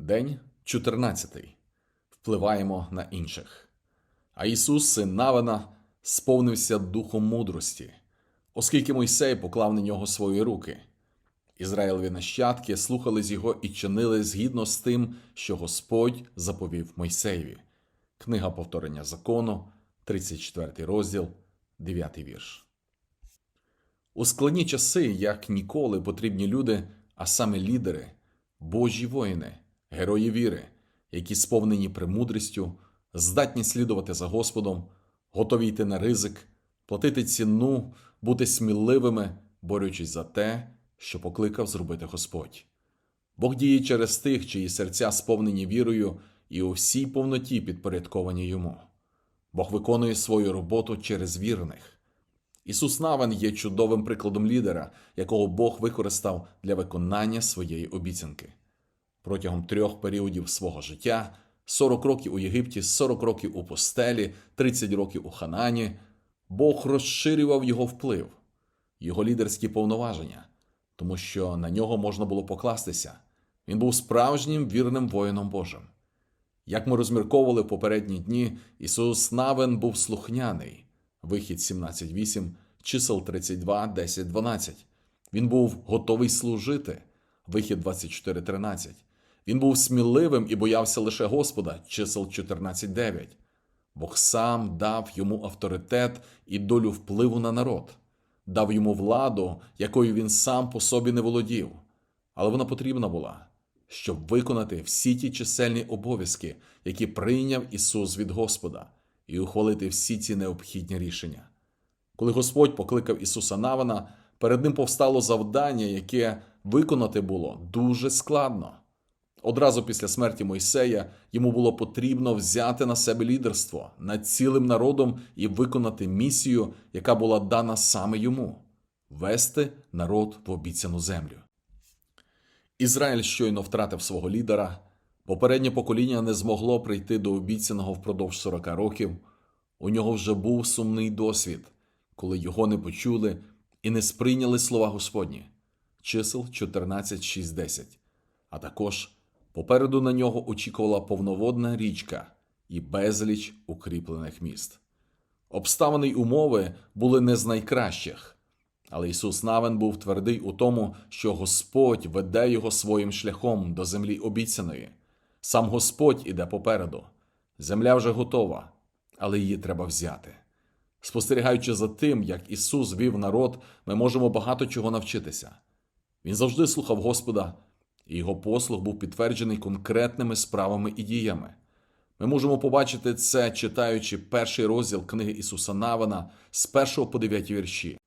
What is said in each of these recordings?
День 14. Впливаємо на інших. А Ісус, син Навина, сповнився духом мудрості, оскільки Мойсей поклав на нього свої руки. Ізраїлеві нащадки слухались його і чинили згідно з тим, що Господь заповів Мойсеєві. Книга повторення закону, 34 розділ, 9 вірш. У складні часи, як ніколи, потрібні люди, а саме лідери, Божі воїни, герої віри, які сповнені премудрістю, здатні слідувати за Господом, готові йти на ризик, платити ціну, бути сміливими, борючись за те, що покликав зробити Господь. Бог діє через тих, чиї серця сповнені вірою і у всій повноті підпорядковані йому. Бог виконує свою роботу через вірних. Ісус Навин є чудовим прикладом лідера, якого Бог використав для виконання своєї обіцянки. Протягом трьох періодів свого життя 40 років у Єгипті, 40 років у постелі, 30 років у Ханані Бог розширював його вплив, його лідерські повноваження, тому що на нього можна було покластися. Він був справжнім вірним воїном Божим. Як ми розмірковували в попередні дні, Ісус Навин був слухняний. Вихід 17.8, чисел 32, 10, 12. Він був готовий служити. Вихід 24.13. Він був сміливим і боявся лише Господа, чисел 14.9. Бог сам дав йому авторитет і долю впливу на народ, дав йому владу, якою він сам по собі не володів. Але вона потрібна була, щоб виконати всі ті чисельні обов'язки, які прийняв Ісус від Господа, і ухвалити всі ці необхідні рішення. Коли Господь покликав Ісуса Навана, перед ним повстало завдання, яке виконати було дуже складно. Одразу після смерті Мойсея йому було потрібно взяти на себе лідерство над цілим народом і виконати місію, яка була дана саме йому вести народ в обіцяну землю. Ізраїль щойно втратив свого лідера. Попереднє покоління не змогло прийти до обіцяного впродовж 40 років. У нього вже був сумний досвід, коли його не почули і не сприйняли слова Господні. Чисел 14, 6, 10. А також попереду на нього очікувала повноводна річка і безліч укріплених міст. Обставини й умови були не з найкращих, але Ісус Навин був твердий у тому, що Господь веде його своїм шляхом до землі обіцяної. Сам Господь іде попереду. Земля вже готова, але її треба взяти. Спостерігаючи за тим, як Ісус вів народ, ми можемо багато чого навчитися. Він завжди слухав Господа, і його послуг був підтверджений конкретними справами і діями. Ми можемо побачити це, читаючи перший розділ книги Ісуса Навана з 1 по 9 вірші,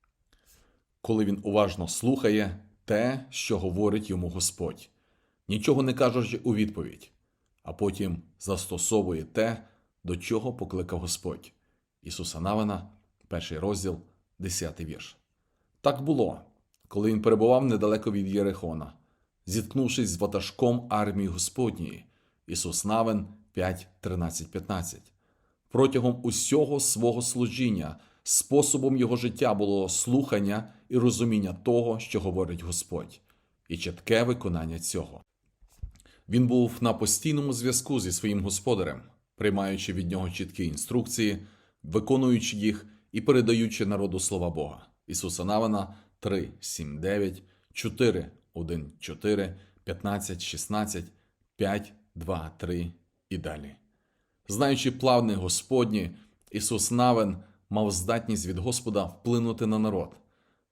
коли він уважно слухає те, що говорить йому Господь, нічого не кажучи у відповідь, а потім застосовує те, до чого покликав Господь. Ісуса Навина, перший розділ, 10 вірш. Так було, коли він перебував недалеко від Єрихона, зіткнувшись з ватажком армії Господньої. Ісус Навин 5, 13, 15. Протягом усього свого служіння способом його життя було слухання і розуміння того, що говорить Господь, і чітке виконання цього. Він був на постійному зв'язку зі своїм господарем, приймаючи від нього чіткі інструкції, виконуючи їх і передаючи народу слова Бога. Ісуса Навина 3, 7, 9, 4, 1, 4, 15, 16, 5, 2, 3 і далі. Знаючи плавни Господні, Ісус Навин мав здатність від Господа вплинути на народ,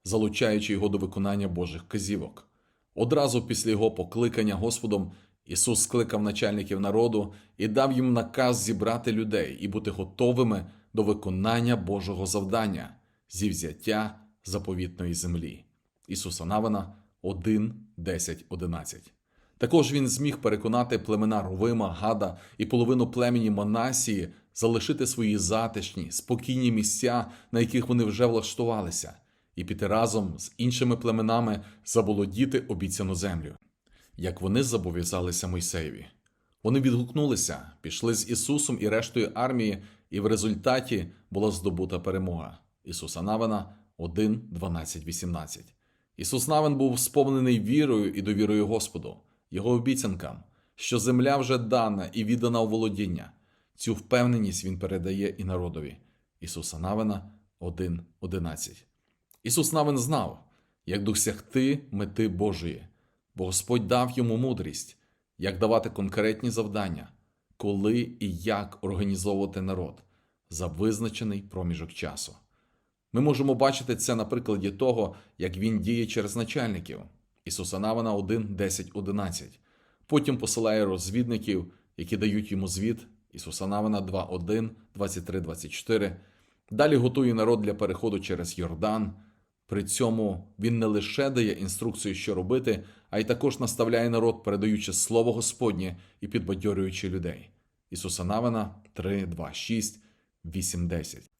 залучаючи його до виконання Божих казівок. Одразу після його покликання Господом Ісус скликав начальників народу і дав їм наказ зібрати людей і бути готовими до виконання Божого завдання зі взяття заповітної землі. Ісуса Навина 1, 10, 11. Також він зміг переконати племена Рувима, Гада і половину племені Манасії залишити свої затишні, спокійні місця, на яких вони вже влаштувалися, і піти разом з іншими племенами заволодіти обіцяну землю, як вони зобов'язалися Мойсеєві. Вони відгукнулися, пішли з Ісусом і рештою армії, і в результаті була здобута перемога. Ісуса Навина 1, 12, 18. Ісус Навин був сповнений вірою і довірою Господу, Його обіцянкам. що земля вже дана і віддана у володіння. Цю впевненість він передає і народові. Ісуса Навина 1.11. Ісус Навин знав, як досягти мети Божої, бо Господь дав йому мудрість, як давати конкретні завдання, коли і як організовувати народ за визначений проміжок часу. Ми можемо бачити це на прикладі того, як він діє через начальників. Ісуса Навина 1, 10, 11. Потім посилає розвідників, які дають йому звіт. Ісуса Навина 2, 1, 23, 24. Далі готує народ для переходу через Йордан. При цьому він не лише дає інструкцію, що робити, а й також наставляє народ, передаючи слово Господнє і підбадьорюючи людей. Ісуса Навина 3, 2, 6, 8, 10.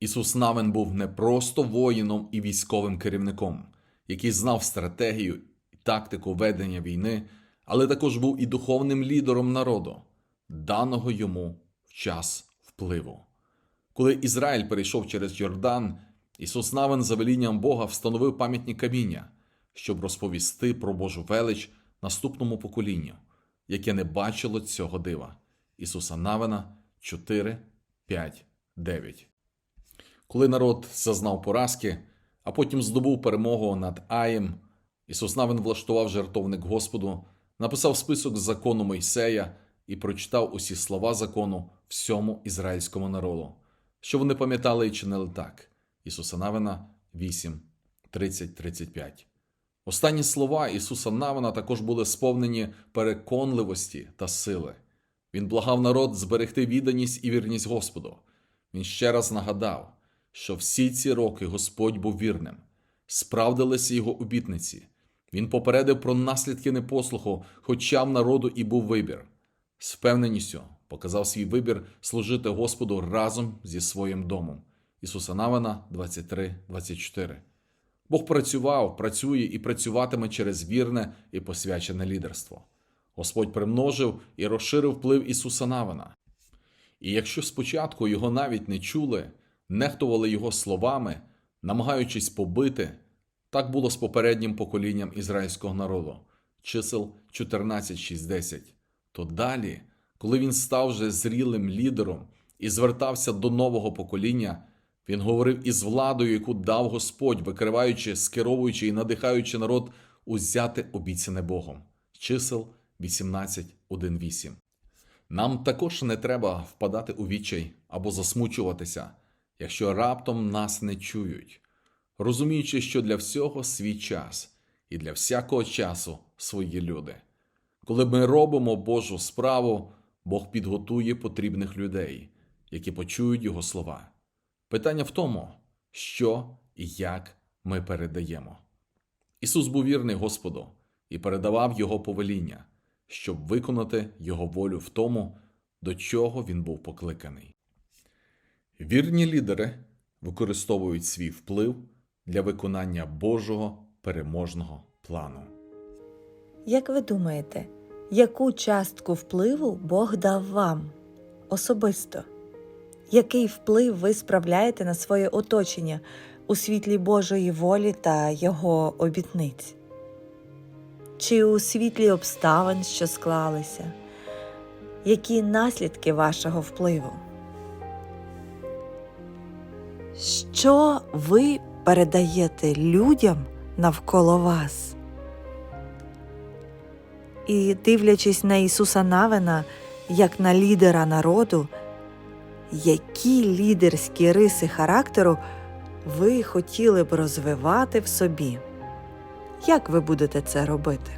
Ісус Навин був не просто воїном і військовим керівником, який знав стратегію і тактику ведення війни, але також був і духовним лідером народу, даного йому в час впливу. Коли Ізраїль перейшов через Йордан, Ісус Навин за велінням Бога встановив пам'ятні каміння, щоб розповісти про Божу велич наступному поколінню, яке не бачило цього дива. Ісуса Навина 4, 5, 9. Коли народ зазнав поразки, а потім здобув перемогу над Аєм, Ісус Навин влаштував жертовник Господу, написав список закону Мойсея і прочитав усі слова закону всьому ізраїльському народу, що вони пам'ятали і чинили так. Ісуса Навина 8, 30, 35. Останні слова Ісуса Навина також були сповнені переконливості та сили. Він благав народ зберегти відданість і вірність Господу. Він ще раз нагадав, що всі ці роки Господь був вірним, справдилися його обітниці. Він попередив про наслідки непослуху, хоча в народу і був вибір. З впевненістю показав свій вибір служити Господу разом зі своїм домом. Ісуса Навина 23, 24. Бог працював, працює і працюватиме через вірне і посвячене лідерство. Господь примножив і розширив вплив Ісуса Навина. І якщо спочатку його навіть не чули, нехтували його словами, намагаючись побити, так було з попереднім поколінням ізраїльського народу, чисел 14.6.10. То далі, коли він став вже зрілим лідером і звертався до нового покоління, він говорив із владою, яку дав Господь, викриваючи, скеровуючи і надихаючи народ узяти обіцяне Богом. Чисел 18.1.8. Нам також не треба впадати у відчай або засмучуватися, якщо раптом нас не чують, розуміючи, що для всього свій час і для всякого часу свої люди. Коли ми робимо Божу справу, Бог підготує потрібних людей, які почують Його слова. Питання в тому, що і як ми передаємо. Ісус був вірний Господу і передавав Його повеління, щоб виконати Його волю в тому, до чого він був покликаний. Вірні лідери використовують свій вплив для виконання Божого переможного плану. Як ви думаєте, яку частку впливу Бог дав вам особисто? Який вплив ви справляєте на своє оточення у світлі Божої волі та Його обітниць? Чи у світлі обставин, що склалися? Які наслідки вашого впливу? Що ви передаєте людям навколо вас? І дивлячись на Ісуса Навина як на лідера народу, які лідерські риси характеру ви хотіли б розвивати в собі? Як ви будете це робити?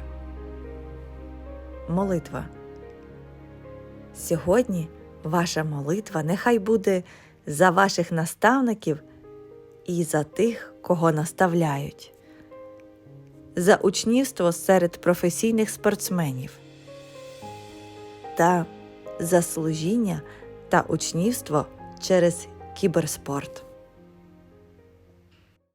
Молитва. Сьогодні ваша молитва нехай буде за ваших наставників і за тих, кого наставляють за учнівство серед професійних спортсменів та за служіння та учнівство через кіберспорт.